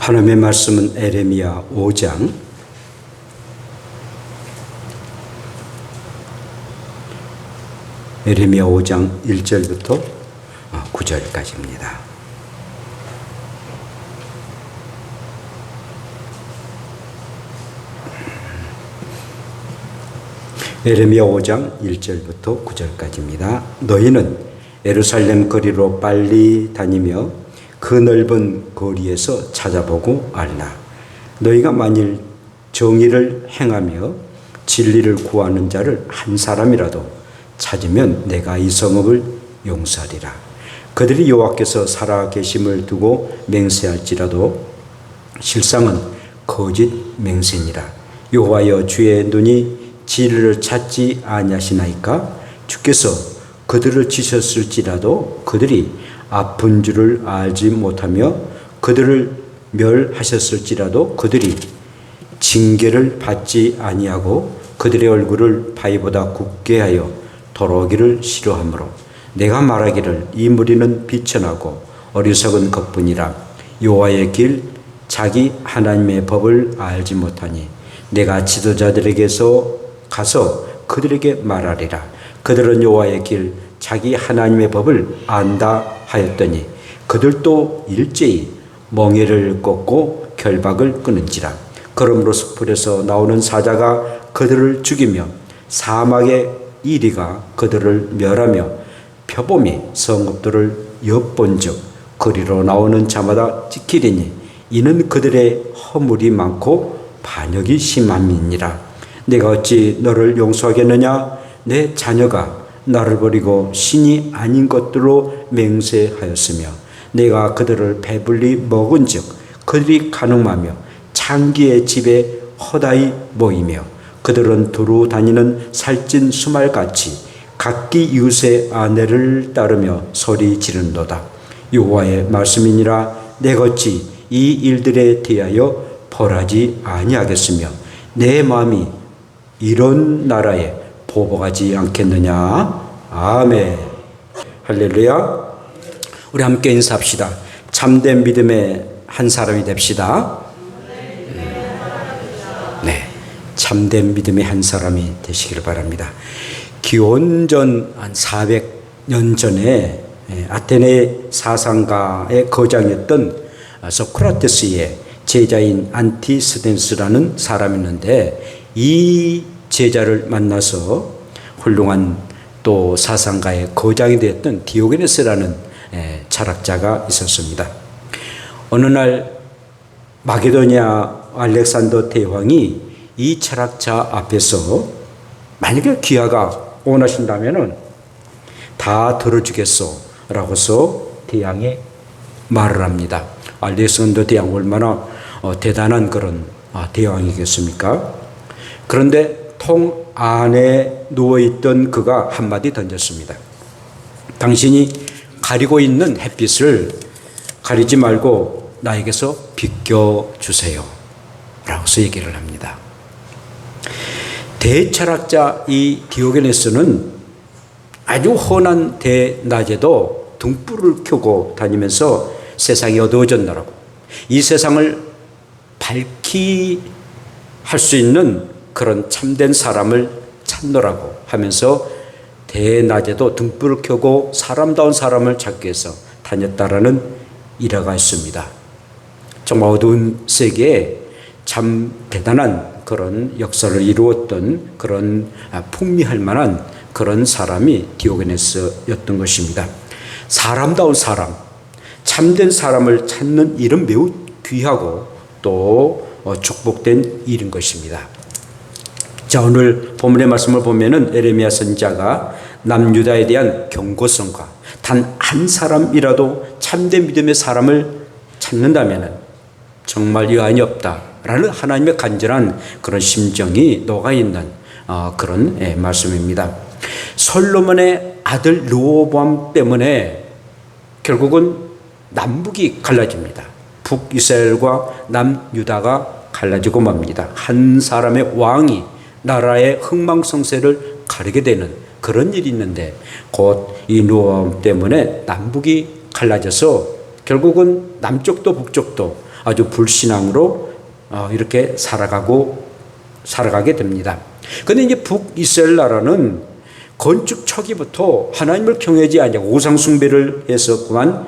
하나님의 말씀은 에레미야 5장 에레미야 5장 1절부터 9절까지입니다. 에레미야 5장 1절부터 9절까지입니다. 너희는 예루살렘 거리로 빨리 다니며 그 넓은 거리에서 찾아보고 알라. 너희가 만일 정의를 행하며 진리를 구하는 자를 한 사람이라도 찾으면 내가 이 성읍을 용서하리라. 그들이 여호와께서 살아 계심을 두고 맹세할지라도 실상은 거짓 맹세니라. 여호와여 주의 눈이 진리를 찾지 아니하시나이까 주께서 그들을 치셨을지라도 그들이 아픈 줄을 알지 못하며 그들을 멸하셨을지라도 그들이 징계를 받지 아니하고 그들의 얼굴을 바위보다 굳게 하여 더러기를 싫어하므로 내가 말하기를 이 무리는 비천하고 어리석은 것뿐이라 여호와의 길 자기 하나님의 법을 알지 못하니 내가 지도자들에게서 가서 그들에게 말하리라. 그들은 여호와의 길 자기 하나님의 법을 안다 하였더니 그들도 일제히 멍에를 꺾고 결박을 끊은지라. 그러므로 숲풀에서 나오는 사자가 그들을 죽이며 사막의 이리가 그들을 멸하며 표범이 성읍들을 엿본즉 거리로 나오는 자마다 지키리니 이는 그들의 허물이 많고 반역이 심함이니라. 내가 어찌 너를 용서하겠느냐? 내 자녀가 나를 버리고 신이 아닌 것들로 맹세하였으며 내가 그들을 배불리 먹은즉 그들이 가늠하며 창기의 집에 허다히 모이며 그들은 두루 다니는 살찐 수말같이 각기 이웃의 아내를 따르며 소리 지른도다. 여호와의 말씀이니라. 어찌 이 일들에 대하여 벌하지 아니하겠으며 내 마음이 이런 나라에 보복하지 않겠느냐? 아멘. 할렐루야. 우리 함께 인사합시다. 참된 믿음의 한 사람이 됩시다. 네. 참된 믿음의 한 사람이 되시기를 바랍니다. 기원전 한 400년 전에 아테네 사상가의 거장이었던 소크라테스의 제자인 안티스덴스라는 사람이 있는데 이 제자를 만나서 훌륭한 또 사상가의 거장이 되었던 디오게네스라는 철학자가 있었습니다. 어느 날 마게도니아 알렉산더 대왕이 이 철학자 앞에서 만약에 귀하가 원하신다면은 다 들어주겠소 라고서 대왕에 말을 합니다. 알렉산더 대왕 얼마나 대단한 그런 대왕이겠습니까? 그런데 통 안에 누워있던 그가 한마디 던졌습니다. 당신이 가리고 있는 햇빛을 가리지 말고 나에게서 비껴주세요. 라고서 얘기를 합니다. 대철학자 이 디오게네스는 아주 훤한 대낮에도 등불을 켜고 다니면서 세상이 어두워졌노라고 이 세상을 밝히 할 수 있는 그런 참된 사람을 찾노라고 하면서 대낮에도 등불을 켜고 사람다운 사람을 찾기 위해서 다녔다라는 일화가 있습니다. 정말 어두운 세계에 참 대단한 그런 역사를 이루었던 그런 풍미할 만한 그런 사람이 디오게네스였던 것입니다. 사람다운 사람, 참된 사람을 찾는 일은 매우 귀하고 또 축복된 일인 것입니다. 자, 오늘 본문의 말씀을 보면은 에레미야 선자가 남유다에 대한 경고성과 단 한 사람이라도 참된 믿음의 사람을 찾는다면은 정말 여한이 없다라는 하나님의 간절한 그런 심정이 녹아 있는 어, 그런 예, 말씀입니다. 솔로몬의 아들 르호보암 때문에 결국은 남북이 갈라집니다. 북이스라엘과 남유다가 갈라지고 맙니다. 한 사람의 왕이 나라의 흥망성쇠를 가르게 되는 그런 일이 있는데 곧 이 노함 때문에 남북이 갈라져서 결국은 남쪽도 북쪽도 아주 불신앙으로 어, 이렇게 살아가고 살아가게 됩니다. 근데 이제 북이스라엘 나라는 건축 초기부터 하나님을 경외하지 아니하고 우상 숭배를 했었구만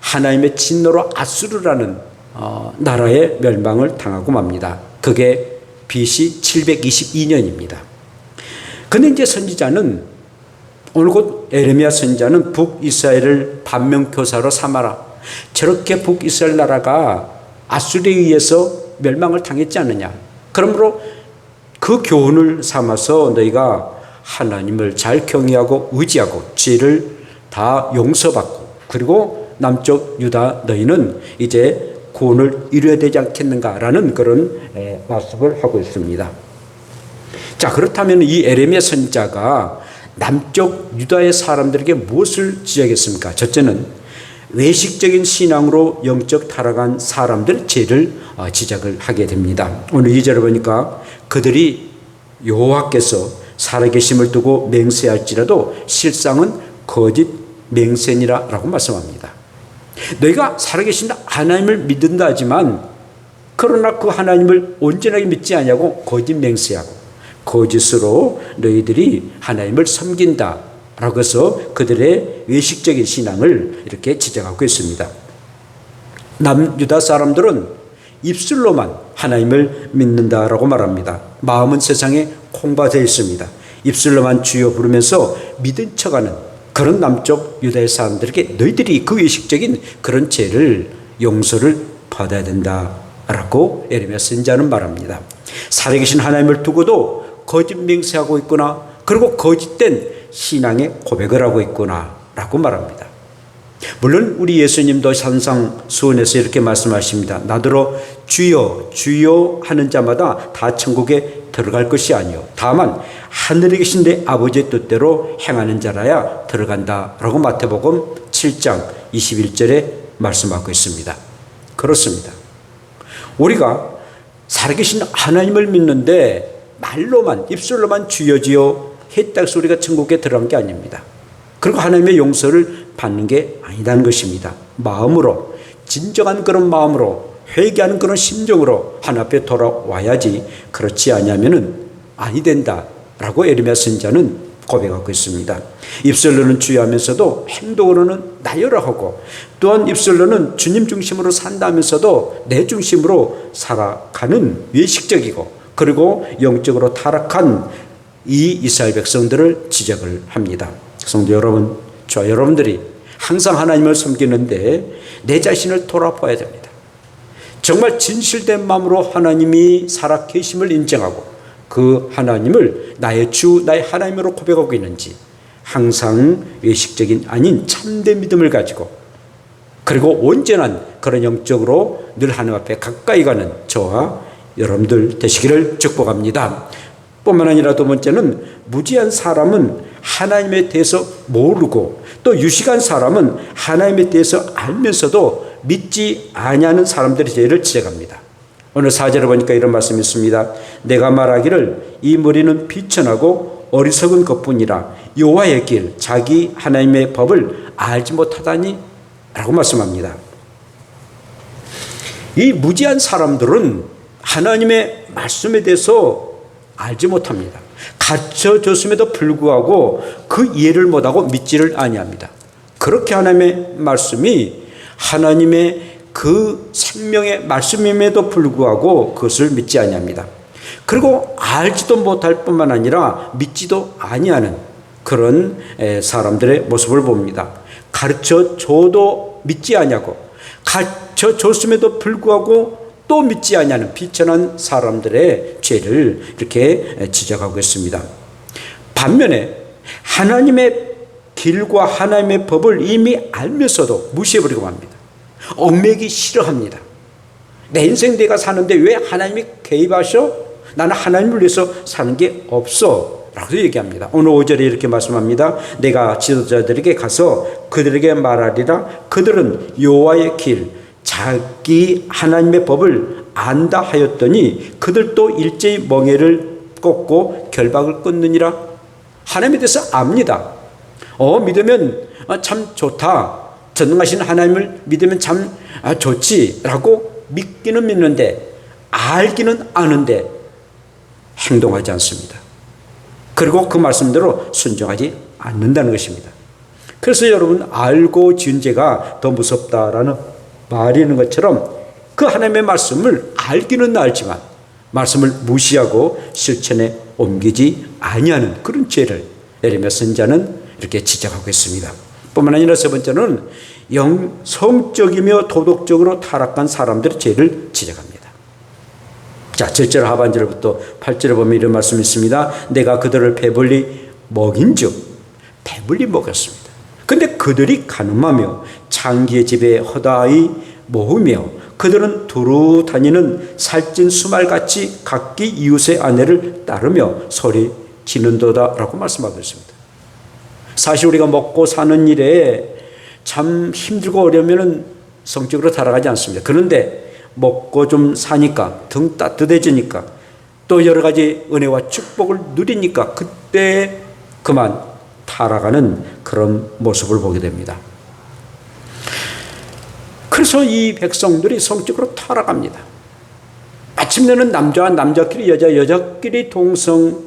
하나님의 진노로 아수르라는 어, 나라의 멸망을 당하고 맙니다. 그게 BC 722년입니다. 근데 이제 선지자는 오늘 곧 에레미야 선지자는 북이스라엘을 반면교사로 삼아라. 저렇게 북이스라엘 나라가 아수르에 의해서 멸망을 당했지 않느냐. 그러므로 그 교훈을 삼아서 너희가 하나님을 잘 경외하고 의지하고 죄를 다 용서받고 그리고 남쪽 유다 너희는 이제 구원을 이루어야 되지 않겠는가라는 그런 말씀을 하고 있습니다. 자 그렇다면 이 에레미야 선자가 남쪽 유다의 사람들에게 무엇을 지적했습니까? 첫째는 외식적인 신앙으로 영적 타락한 사람들 죄를 어, 지적을 하게 됩니다. 오늘 2절을 보니까 그들이 여호와께서 살아계심을 두고 맹세할지라도 실상은 거짓 맹세니라라고 말씀합니다. 너희가 살아계신 하나님을 믿는다 하지만 그러나 그 하나님을 온전하게 믿지 않냐고 거짓 맹세하고 거짓으로 너희들이 하나님을 섬긴다 라고 해서 그들의 외식적인 신앙을 이렇게 지적하고 있습니다. 남유다 사람들은 입술로만 하나님을 믿는다라고 말합니다. 마음은 세상에 콩밭에 있습니다. 입술로만 주여 부르면서 믿은 척하는 그런 남쪽 유다의 사람들에게 너희들이 그 외식적인 그런 죄를 용서를 받아야 된다라고 에르미야 선자는 말합니다. 살아계신 하나님을 두고도 거짓 맹세하고 있구나. 그리고 거짓된 신앙의 고백을 하고 있구나라고 말합니다. 물론 우리 예수님도 산상 수원에서 이렇게 말씀하십니다. 나더러 주여 주여 하는 자마다 다 천국에 들어갈 것이 아니요 다만 하늘에 계신 내 아버지의 뜻대로 행하는 자라야 들어간다라고 마태복음 7장 21절에 말씀하고 있습니다. 그렇습니다. 우리가 살아계신 하나님을 믿는데 말로만 입술로만 주여 주여 했다 소리가 천국에 들어간 게 아닙니다. 그리고 하나님의 용서를 받는 게 아니다는 것입니다. 마음으로 진정한 그런 마음으로 회개하는 그런 심정으로 하나 앞에 돌아와야지 그렇지 않으면은 아니 된다 라고 에르미야 선자는 고백하고 있습니다. 입술로는 주의하면서도 행동으로는 나열을 하고 또한 입술로는 주님 중심으로 산다면서도 내 중심으로 살아가는 외식적이고 그리고 영적으로 타락한 이 이스라엘 백성들을 지적을 합니다. 성도 여러분, 저 여러분들이 항상 하나님을 섬기는데 내 자신을 돌아봐야 됩니다. 정말 진실된 마음으로 하나님이 살아 계심을 인정하고 그 하나님을 나의 주, 나의 하나님으로 고백하고 있는지 항상 외식적인 아닌 참된 믿음을 가지고 그리고 온전한 그런 영적으로 늘 하나님 앞에 가까이 가는 저와 여러분들 되시기를 축복합니다. 뿐만 아니라 두 번째는 무지한 사람은 하나님에 대해서 모르고 또 유식한 사람은 하나님에 대해서 알면서도 믿지 아니하는 사람들의 죄를 지적합니다. 오늘 사절을 보니까 이런 말씀이 있습니다. 내가 말하기를 이 머리는 비천하고 어리석은 것뿐이라 여호와의 길 자기 하나님의 법을 알지 못하다니 라고 말씀합니다. 이 무지한 사람들은 하나님의 말씀에 대해서 알지 못합니다. 가르쳐줬음에도 불구하고 그 이해를 못하고 믿지를 아니합니다. 그렇게 하나님의 말씀이 하나님의 그 생명의 말씀임에도 불구하고 그것을 믿지 아니합니다. 그리고 알지도 못할 뿐만 아니라 믿지도 아니하는 그런 사람들의 모습을 봅니다. 가르쳐 줘도 믿지 아니하고 가르쳐 줬음에도 불구하고 또 믿지 아니하는 비천한 사람들의 죄를 이렇게 지적하고 있습니다. 반면에 하나님의 길과 하나님의 법을 이미 알면서도 무시해버리고 맙니다. 얽매기 싫어합니다. 내 인생 내가 사는데 왜 하나님이 개입하셔? 나는 하나님을 위해서 사는 게 없어. 라고 얘기합니다. 오늘 5절에 이렇게 말씀합니다. 내가 지도자들에게 가서 그들에게 말하리라. 그들은 여호와의 길, 자기 하나님의 법을 안다 하였더니 그들도 일제히 멍에를 꽂고 결박을 끊느니라. 하나님에 대해서 압니다. 어, 믿으면 참 좋다. 전능하신 하나님을 믿으면 참 좋지라고 믿기는 믿는데 알기는 아는데 행동하지 않습니다. 그리고 그 말씀대로 순종하지 않는다는 것입니다. 그래서 여러분 알고 지은 죄가 더 무섭다라는 말이 있는 것처럼 그 하나님의 말씀을 알기는 알지만 말씀을 무시하고 실천에 옮기지 아니하는 그런 죄를 예레미야 선자는 이렇게 지적하고 있습니다. 뿐만 아니라 세 번째는 영 성적이며 도덕적으로 타락한 사람들의 죄를 지적합니다. 자, 7절 하반절부터 8절에 보면 이런 말씀이 있습니다. 내가 그들을 배불리 먹인 즉 배불리 먹였습니다. 근데 그들이 가늠하며 창기의 집에 허다히 모으며 그들은 두루 다니는 살찐 수말같이 각기 이웃의 아내를 따르며 소리 지는도다라고 말씀하고 있습니다. 사실 우리가 먹고 사는 일에 참 힘들고 어려우면 성적으로 달아가지 않습니다. 그런데 먹고 좀 사니까 등 따뜻해지니까 또 여러 가지 은혜와 축복을 누리니까 그때 그만 타락하는 그런 모습을 보게 됩니다. 그래서 이 백성들이 성적으로 타락합니다. 마침내는 남자와 남자끼리 여자 여자끼리 동성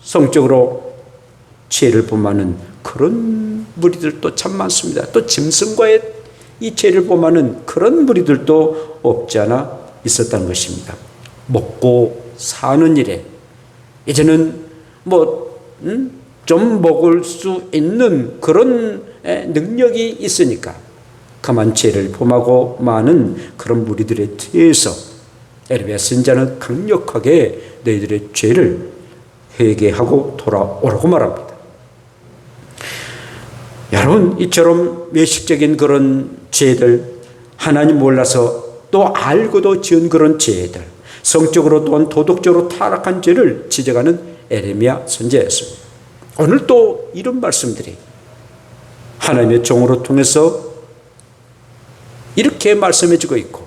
성적으로 죄를 범하는 그런 무리들도 참 많습니다. 또 짐승과의 이 죄를 범하는 그런 무리들도 없지 않아 있었다는 것입니다. 먹고 사는 일에 이제는 뭐좀 음? 먹을 수 있는 그런 능력이 있으니까 그만 죄를 범하고 많은 그런 무리들에 대해서 에르베 선자는 강력하게 너희들의 죄를 회개하고 돌아오라고 말합니다. 여러분 이처럼 외식적인 그런 죄들 하나님 몰라서 또 알고도 지은 그런 죄들 성적으로 또한 도덕적으로 타락한 죄를 지적하는 에레미야 선제였습니다. 오늘 또 이런 말씀들이 하나님의 종으로 통해서 이렇게 말씀해 주고 있고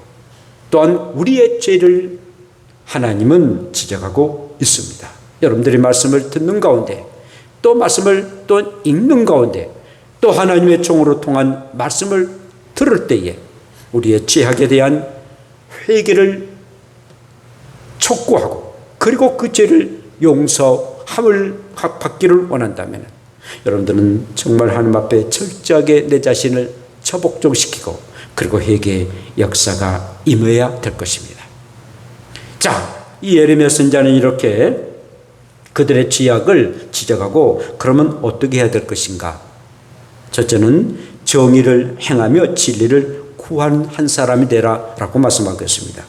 또한 우리의 죄를 하나님은 지적하고 있습니다. 여러분들이 말씀을 듣는 가운데 또 말씀을 또 읽는 가운데 또 하나님의 종으로 통한 말씀을 들을 때에 우리의 죄악에 대한 회개를 촉구하고 그리고 그 죄를 용서함을 받기를 원한다면 여러분들은 정말 하나님 앞에 철저하게 내 자신을 처복종시키고 그리고 회개 역사가 임해야 될 것입니다. 자, 이 예레미야 선자는 이렇게 그들의 죄악을 지적하고 그러면 어떻게 해야 될 것인가? 첫째는 정의를 행하며 진리를 구한 한 사람이 되라라고 말씀하고 있습니다.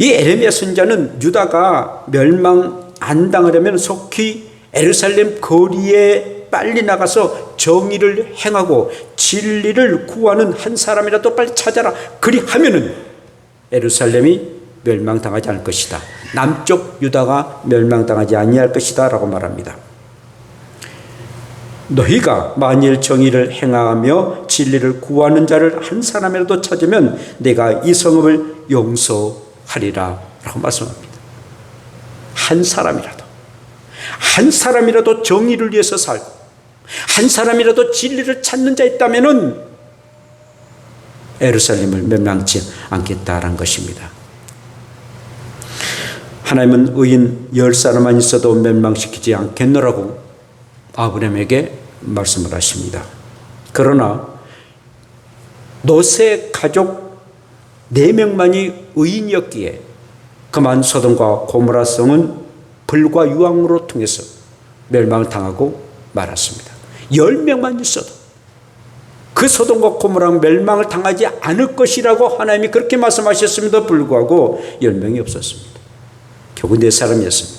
이 에레미야 선자는 유다가 멸망 안 당하려면 속히 에르살렘 거리에 빨리 나가서 정의를 행하고 진리를 구하는 한 사람이라도 빨리 찾아라. 그리하면은 에르살렘이 멸망당하지 않을 것이다. 남쪽 유다가 멸망당하지 아니할 것이다라고 말합니다. 너희가 만일 정의를 행하며 진리를 구하는 자를 한 사람이라도 찾으면 내가 이 성읍을 용서하리라 라고 말씀합니다. 한 사람이라도 한 사람이라도 정의를 위해서 살고 한 사람이라도 진리를 찾는 자 있다면은 에루살렘을 멸망치 않겠다라는 것입니다. 하나님은 의인 열 사람만 있어도 멸망시키지 않겠노라고 아브라함에게 말씀을 하십니다. 그러나 노세 가족 네 명만이 의인이었기에 그만 소돔과 고모라 성은 불과 유황으로 통해서 멸망을 당하고 말았습니다. 열 명만 있어도 그 소돔과 고모라 멸망을 당하지 않을 것이라고 하나님이 그렇게 말씀하셨음에도 불구하고 열 명이 없었습니다. 결국 네 사람이었습니다.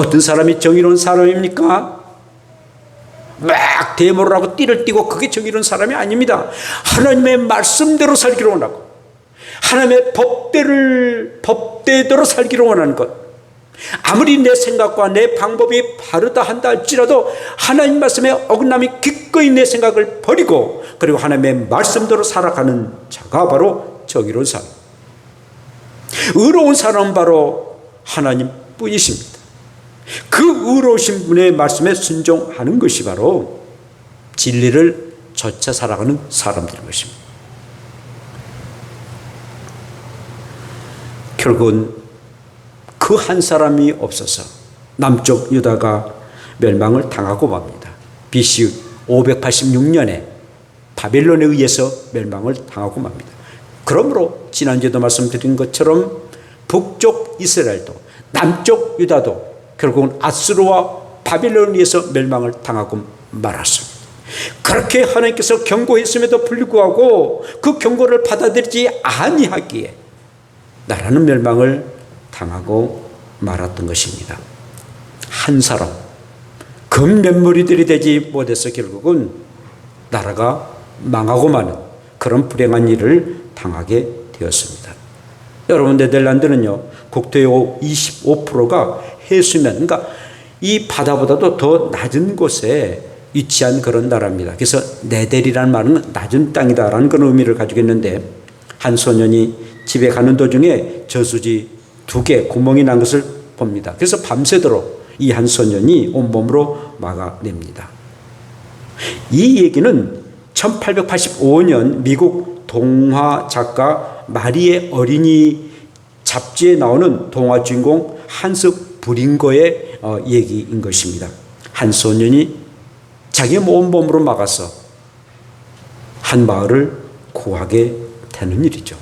어떤 사람이 정의로운 사람입니까? 막 데모를 하고 띠를 띠고 그게 정의로운 사람이 아닙니다. 하나님의 말씀대로 살기로 원하고 하나님의 법대를 법대대로 살기로 원하는 것. 아무리 내 생각과 내 방법이 바르다 한다 할지라도 하나님 말씀에 어긋남이 기꺼이 내 생각을 버리고 그리고 하나님의 말씀대로 살아가는 자가 바로 정의로운 사람. 의로운 사람은 바로 하나님 뿐이십니다. 그 의로우신 분의 말씀에 순종하는 것이 바로 진리를 좇아 살아가는 사람들인 것입니다. 결국은 그 한 사람이 없어서 남쪽 유다가 멸망을 당하고 맙니다. BC 586년에 바벨론에 의해서 멸망을 당하고 맙니다. 그러므로 지난주에도 말씀드린 것처럼 북쪽 이스라엘도 남쪽 유다도 결국은 아스루와 바벨론에 의해서 멸망을 당하고 말았습니다. 그렇게 하나님께서 경고했음에도 불구하고 그 경고를 받아들이지 아니하기에 나라는 멸망을 당하고 말았던 것입니다. 한 사람, 금면무리들이 되지 못해서 결국은 나라가 망하고 마는 그런 불행한 일을 당하게 되었습니다. 여러분, 네덜란드는요, 국토의 25%가 해수면, 그러니까 이 바다보다도 더 낮은 곳에 위치한 그런 나라입니다. 그래서 네델이라는 말은 낮은 땅이다라는 그런 의미를 가지고 있는데 한 소년이 집에 가는 도중에 저수지 두 개 구멍이 난 것을 봅니다. 그래서 밤새도록 이 한 소년이 온몸으로 막아냅니다. 이 얘기는 1885년 미국 동화 작가 마리의 어린이 잡지에 나오는 동화 주인공 한스 브링거의 어, 얘기인 것입니다. 한 소년이 자기 온몸으로 막아서 한 마을을 구하게 되는 일이죠.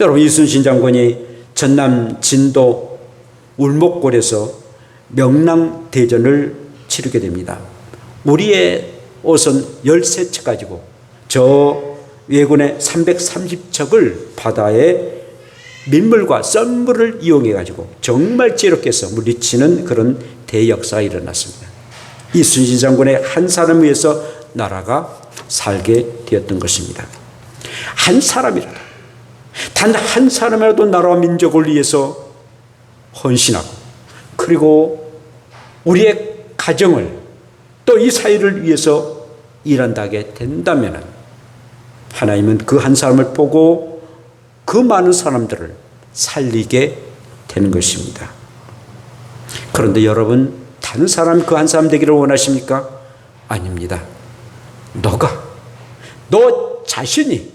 여러분 이순신 장군이 전남 진도 울목골에서 명랑 대전을 치르게 됩니다. 우리의 옷은 13척 가지고 저 왜군의 330척을 바다에 민물과 썬물을 이용해 가지고 정말 지혜롭게 해서 물리치는 그런 대역사가 일어났습니다. 이순신 장군의 한 사람 위해서 나라가 살게 되었던 것입니다. 한 사람이라도 단 한 사람이라도 나라와 민족을 위해서 헌신하고 그리고 우리의 가정을 또 이 사회를 위해서 일한다게 된다면 하나님은 그 한 사람을 보고 그 많은 사람들을 살리게 되는 것입니다. 그런데 여러분 다른 사람 그 한 사람 되기를 원하십니까? 아닙니다. 너가 너 자신이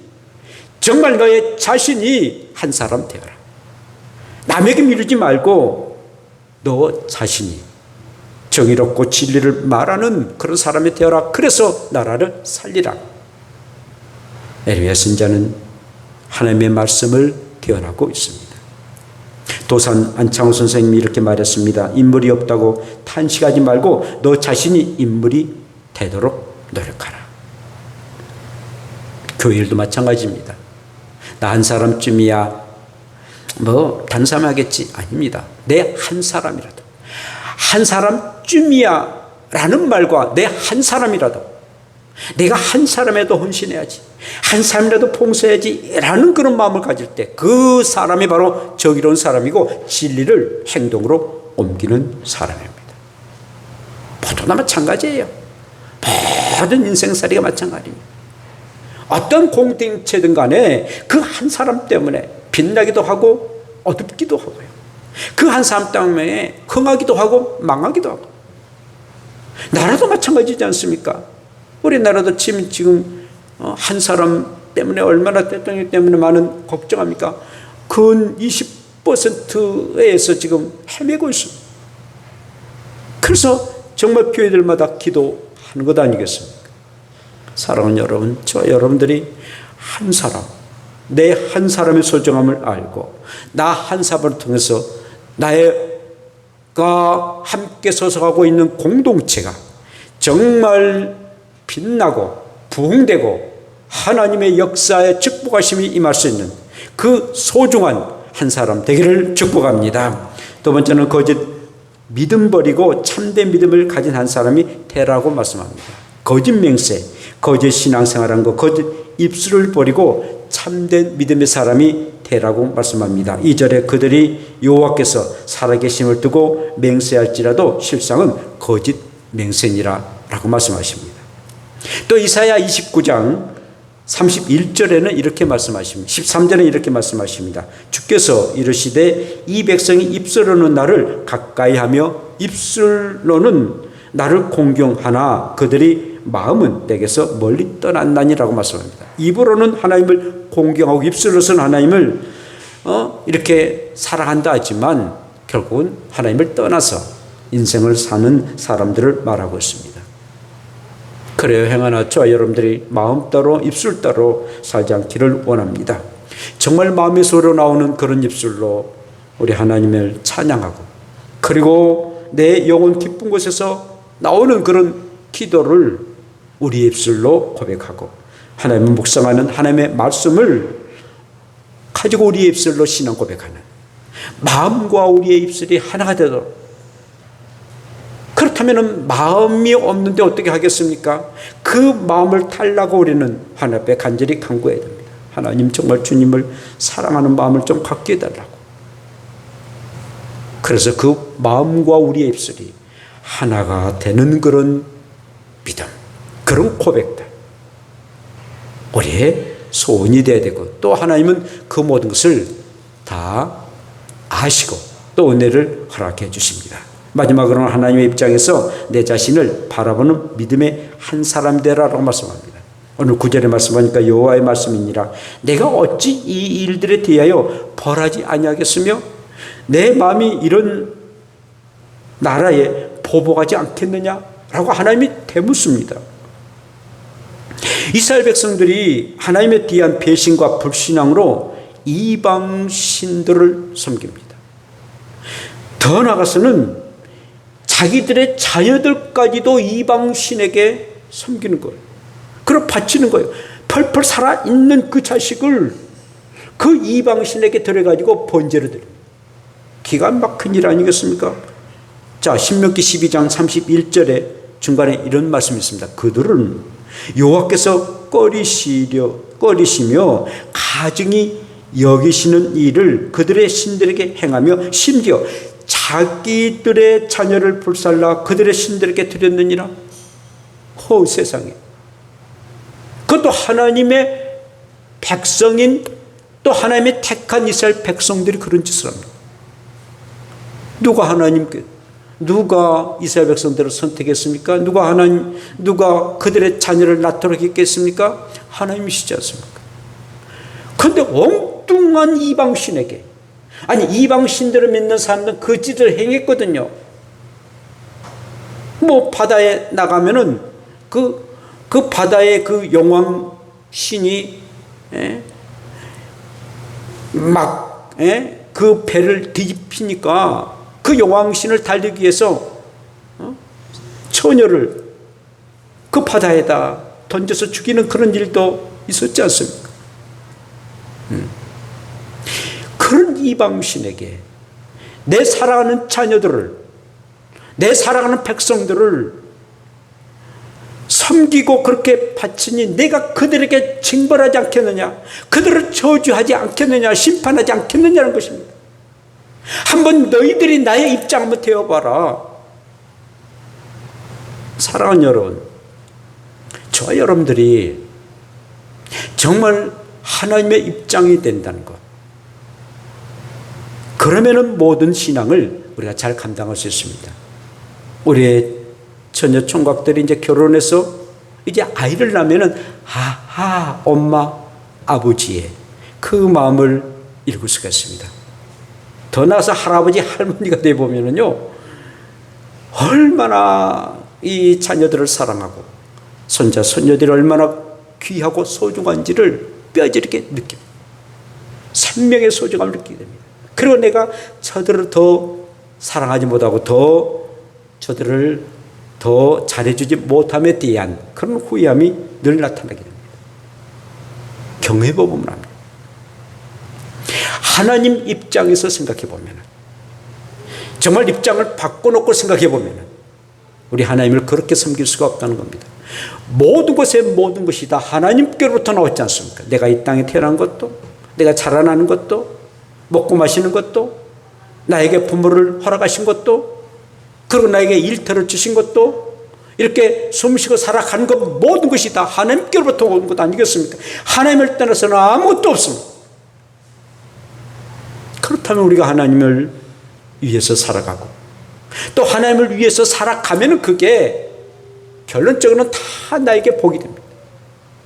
정말 너의 자신이 한 사람 되어라. 남에게 미루지 말고 너 자신이 정의롭고 진리를 말하는 그런 사람이 되어라. 그래서 나라를 살리라. 에르미야 선자는 하나님의 말씀을 기원하고 있습니다. 도산 안창호 선생님이 이렇게 말했습니다. 인물이 없다고 탄식하지 말고 너 자신이 인물이 되도록 노력하라. 교회 일도 마찬가지입니다. 나 한 사람쯤이야 뭐 다른 사람 하겠지 아닙니다. 내 한 사람이라도 한 사람쯤이야 라는 말과 내 한 사람이라도 내가 한 사람에도 헌신해야지. 한 사람이라도 봉사해야지. 라는 그런 마음을 가질 때 그 사람이 바로 정의로운 사람이고 진리를 행동으로 옮기는 사람입니다. 모두나 마찬가지예요. 모든 인생살이가 마찬가지입니다. 어떤 공동체든 간에 그 한 사람 때문에 빛나기도 하고 어둡기도 하고요. 그 한 사람 때문에 흥하기도 하고 망하기도 하고. 나라도 마찬가지지 않습니까? 우리나라도 지금, 한 사람 때문에 얼마나 대통령 때문에 많은 걱정합니까? 근 20%에서 지금 헤매고 있습니다. 그래서 정말 교회들마다 기도하는 것 아니겠습니까? 사랑하는 여러분, 저 여러분들이 한 사람, 내 한 사람의 소중함을 알고 나 한 사람을 통해서 나의가 함께 서서가고 있는 공동체가 정말 빛나고 부흥되고 하나님의 역사에 축복하심이 임할 수 있는 그 소중한 한 사람 되기를 축복합니다. 두 번째는 거짓 믿음 버리고 참된 믿음을 가진 한 사람이 되라고 말씀합니다. 거짓 맹세, 거짓 신앙생활한 거, 거짓 입술을 버리고 참된 믿음의 사람이 되라고 말씀합니다. 2절에 그들이 여호와께서 살아계심을 두고 맹세할지라도 실상은 거짓 맹세니라 라고 말씀하십니다. 또 이사야 29장 31절에는 이렇게 말씀하십니다. 13절에 이렇게 말씀하십니다. 주께서 이르시되 이 백성이 입술로는 나를 가까이 하며 입술로는 나를 공경하나 그들이 마음은 내게서 멀리 떠난다니라고 말씀합니다. 입으로는 하나님을 공경하고 입술로서는 하나님을 어, 이렇게 살아간다 하지만 결국은 하나님을 떠나서 인생을 사는 사람들을 말하고 있습니다. 그래요, 행하나 저와 여러분들이 마음 따로 입술 따로 살지 않기를 원합니다. 정말 마음에서 우러나오는 그런 입술로 우리 하나님을 찬양하고 그리고 내 영혼 기쁜 곳에서 나오는 그런 기도를 우리 입술로 고백하고 하나님을 묵상하는 하나님의 말씀을 가지고 우리 입술로 신앙 고백하는 마음과 우리의 입술이 하나가 되도록 그렇다면 마음이 없는데 어떻게 하겠습니까? 그 마음을 달라고 우리는 하나님 앞에 간절히 간구해야 됩니다. 하나님 정말 주님을 사랑하는 마음을 좀 갖게 해달라고. 그래서 그 마음과 우리의 입술이 하나가 되는 그런 믿음, 그런 고백들. 우리의 소원이 되어야 되고 또 하나님은 그 모든 것을 다 아시고 또 은혜를 허락해 주십니다. 마지막으로는 하나님의 입장에서 내 자신을 바라보는 믿음의 한 사람 되라라고 말씀합니다. 오늘 구절에 말씀하니까 여호와의 말씀이니라 내가 어찌 이 일들에 대하여 벌하지 아니하겠으며 내 마음이 이런 나라에 보복하지 않겠느냐라고 하나님이 대묻습니다. 이스라엘 백성들이 하나님에 대한 배신과 불신앙으로 이방 신들을 섬깁니다. 더 나아가서는 자기들의 자녀들까지도 이방 신에게 섬기는 거예요. 그걸 바치는 거예요. 펄펄 살아있는 그 자식을 그 이방 신에게 들여가지고 번제를 드립니다. 기가 막힌 일 아니겠습니까? 자, 신명기 12장 31절에 중간에 이런 말씀이 있습니다. 그들은 여호와께서 꺼리시려 꺼리시며 가증이 여기시는 일을 그들의 신들에게 행하며 심지어 자기들의 자녀를 불살라 그들의 신들에게 드렸느니라. 허 세상에. 그것도 하나님의 백성인 또 하나님의 택한 이스라엘 백성들이 그런 짓을 합니다. 누가 하나님께 누가 이스라엘 백성들을 선택했습니까? 누가 하나님 누가 그들의 자녀를 낳도록 했겠습니까? 하나님이시지 않습니까? 그런데 엉뚱한 이방 신에게 아니 이방 신들을 믿는 사람들은 그 짓을 행했거든요. 뭐 바다에 나가면은 그, 그 바다의 그 용왕 신이 에? 막, 에? 그 배를 뒤집히니까 그 용왕신을 달리기 위해서 어? 처녀를 그 바다에다 던져서 죽이는 그런 일도 있었지 않습니까? 음. 그런 이방신에게 내 사랑하는 자녀들을 내 사랑하는 백성들을 섬기고 그렇게 바치니 내가 그들에게 징벌하지 않겠느냐 그들을 저주하지 않겠느냐 심판하지 않겠느냐는 것입니다. 한번 너희들이 나의 입장 한번 되어봐라. 사랑하는 여러분 저와 여러분들이 정말 하나님의 입장이 된다는 것 그러면은 모든 신앙을 우리가 잘 감당할 수 있습니다 우리의 처녀 총각들이 이제 결혼해서 이제 아이를 낳으면은 하하 엄마 아버지의 그 마음을 읽을 수가 있습니다. 더 나아서 할아버지 할머니가 돼 보면은요 얼마나 이 자녀들을 사랑하고 손자 손녀들이 얼마나 귀하고 소중한지를 뼈저리게 느낍니다. 생명의 소중함을 느끼게 됩니다. 그리고 내가 저들을 더 사랑하지 못하고 더 저들을 더 잘해주지 못함에 대한 그런 후회함이 늘 나타나게 됩니다. 경외법을 합니다. 하나님 입장에서 생각해 보면 정말 입장을 바꿔놓고 생각해 보면 우리 하나님을 그렇게 섬길 수가 없다는 겁니다. 모든 것의 모든 것이 다 하나님께로부터 나왔지 않습니까? 내가 이 땅에 태어난 것도, 내가 자라나는 것도, 먹고 마시는 것도, 나에게 부모를 허락하신 것도, 그리고 나에게 일터를 주신 것도 이렇게 숨쉬고 살아가는 것 모든 것이 다 하나님께로부터 온 것 아니겠습니까? 하나님을 떠나서는 아무것도 없습니다. 그렇다면 우리가 하나님을 위해서 살아가고 또 하나님을 위해서 살아가면 그게 결론적으로는 다 나에게 복이 됩니다.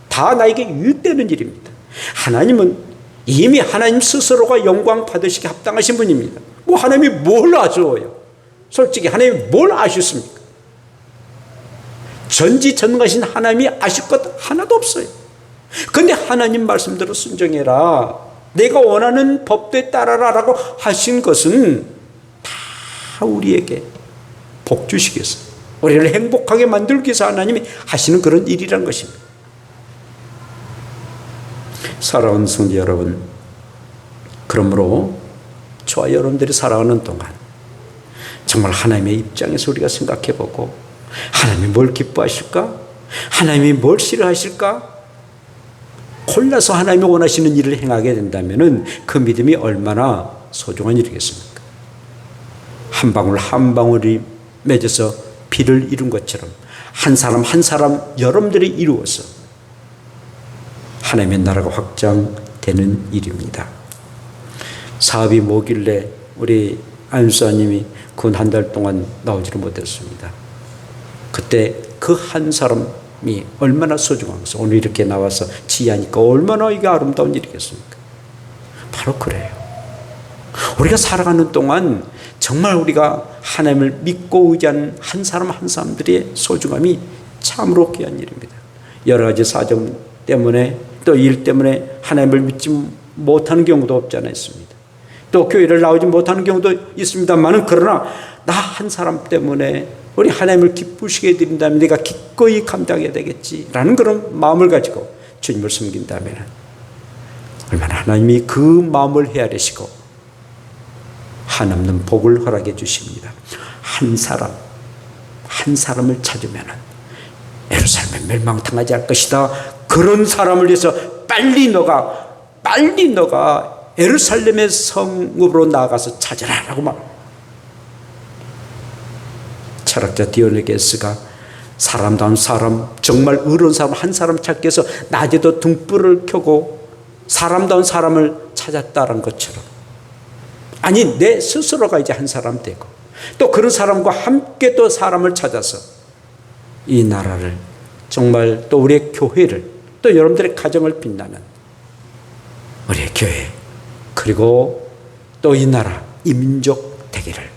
다 나에게 유익되는 일입니다. 하나님은 이미 하나님 스스로가 영광 받으시기 합당하신 분입니다. 뭐 하나님이 뭘 아쉬워요? 솔직히 하나님이 뭘 아셨습니까? 전지전능하신 하나님이 아실 것 하나도 없어요. 근데 하나님 말씀대로 순종해라. 내가 원하는 법도에 따라라라고 하신 것은 다 우리에게 복 주시겠어요. 우리를 행복하게 만들기 위해서 하나님이 하시는 그런 일이란 것입니다. 사랑하는 성도 여러분, 그러므로 저와 여러분들이 살아가는 동안 정말 하나님의 입장에서 우리가 생각해 보고 하나님이 뭘 기뻐하실까? 하나님이 뭘 싫어하실까? 골라서 하나님이 원하시는 일을 행하게 된다면 그 믿음이 얼마나 소중한 일이겠습니까? 한 방울 한 방울이 맺어서 비를 이룬 것처럼 한 사람 한 사람 여러분들이 이루어서 하나님의 나라가 확장되는 일입니다. 사업이 뭐길래 우리 안수아님이 군한달 동안 나오지를 못했습니다. 그때 그 한 사람이 얼마나 소중한 것을 오늘 이렇게 나와서 지휘하니까 얼마나 이게 아름다운 일이겠습니까? 바로 그래요. 우리가 살아가는 동안 정말 우리가 하나님을 믿고 의지하는 한 사람 한 사람들의 소중함이 참으로 귀한 일입니다. 여러 가지 사정 때문에 또 일 때문에 하나님을 믿지 못하는 경우도 없지 않아 있습니다. 또 교회를 나오지 못하는 경우도 있습니다만은 그러나 나 한 사람 때문에 우리 하나님을 기쁘시게 해드린다면 내가 기꺼이 감당해야 되겠지라는 그런 마음을 가지고 주님을 섬긴다면 얼마나 하나님이 그 마음을 헤아리시고 한없는 복을 허락해 주십니다. 한 사람, 한 사람을 찾으면 에루살렘 멸망당하지 않을 것이다. 그런 사람을 위해서 빨리 너가, 빨리 너가 에루살렘의 성읍으로 나아가서 찾으라라고 말. 철학자 디오네게스가 사람다운 사람, 정말 의로운 사람 한 사람 찾기 위해서 낮에도 등불을 켜고 사람다운 사람을 찾았다는 것처럼 아니 내 스스로가 이제 한 사람 되고 또 그런 사람과 함께 또 사람을 찾아서 이 나라를 정말 또 우리의 교회를 또 여러분들의 가정을 빛나는 우리의 교회 그리고 또 이 나라 이 민족 되기를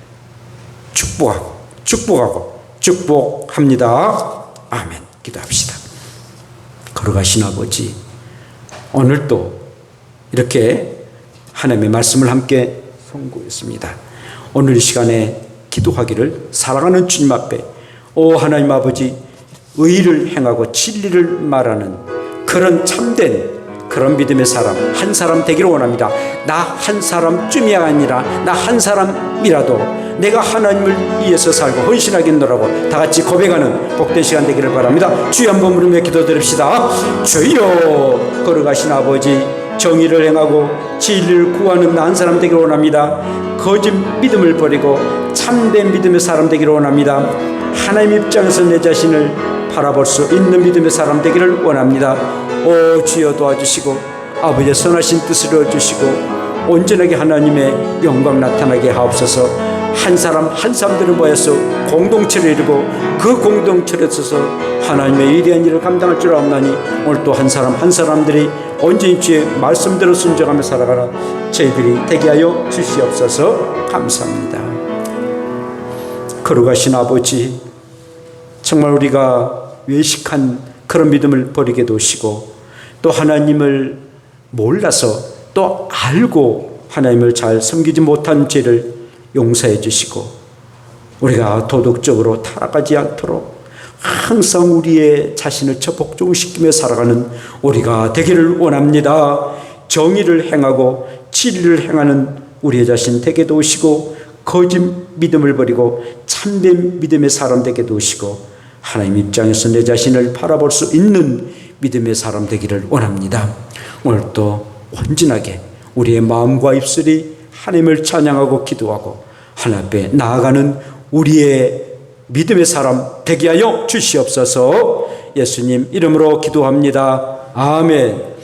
축복하고 축복하고 축복합니다. 아멘. 기도합시다. 걸어가신 아버지 오늘도 이렇게 하나님의 말씀을 함께 선고했습니다. 오늘 이 시간에 기도하기를 사랑하는 주님 앞에 오 하나님 아버지 의를 행하고 진리를 말하는 그런 참된 그런 믿음의 사람 한 사람 되기를 원합니다. 나 한 사람쯤이 아니라 나 한 사람이라도 내가 하나님을 위해서 살고 헌신하겠노라고 다 같이 고백하는 복된 시간 되기를 바랍니다. 주여 한번 부르며 기도드립시다. 주여 걸어가신 아버지 정의를 행하고 진리를 구하는 나 한 사람 되기를 원합니다. 거짓 믿음을 버리고 참된 믿음의 사람 되기를 원합니다. 하나님 입장에서 내 자신을 바라볼 수 있는 믿음의 사람 되기를 원합니다. 오 주여 도와주시고 아버지의 선하신 뜻을 이루어주시고 온전하게 하나님의 영광 나타나게 하옵소서. 한 사람 한 사람들을 모여서 공동체를 이루고 그 공동체를 써서 하나님의 위대한 일을 감당할 줄 아옵나니 오늘 또 한 사람 한 사람들이 온전히 주의 말씀대로 순종하며 살아가라. 저희들이 되게 하여 주시옵소서. 감사합니다. 걸어가신 아버지 정말 우리가 외식한 그런 믿음을 버리게 도시고 또 하나님을 몰라서 또 알고 하나님을 잘 섬기지 못한 죄를 용서해 주시고 우리가 도덕적으로 타락하지 않도록 항상 우리의 자신을 저복종시키며 살아가는 우리가 되기를 원합니다. 정의를 행하고 진리를 행하는 우리의 자신 되게 도우시고 거짓 믿음을 버리고 참된 믿음의 사람 되게 도우시고 하나님 입장에서 내 자신을 바라볼 수 있는 믿음의 사람 되기를 원합니다. 오늘도 온전하게 우리의 마음과 입술이 하나님을 찬양하고 기도하고 하나님 앞에 나아가는 우리의 믿음의 사람 되게 하여 주시옵소서 예수님 이름으로 기도합니다. 아멘.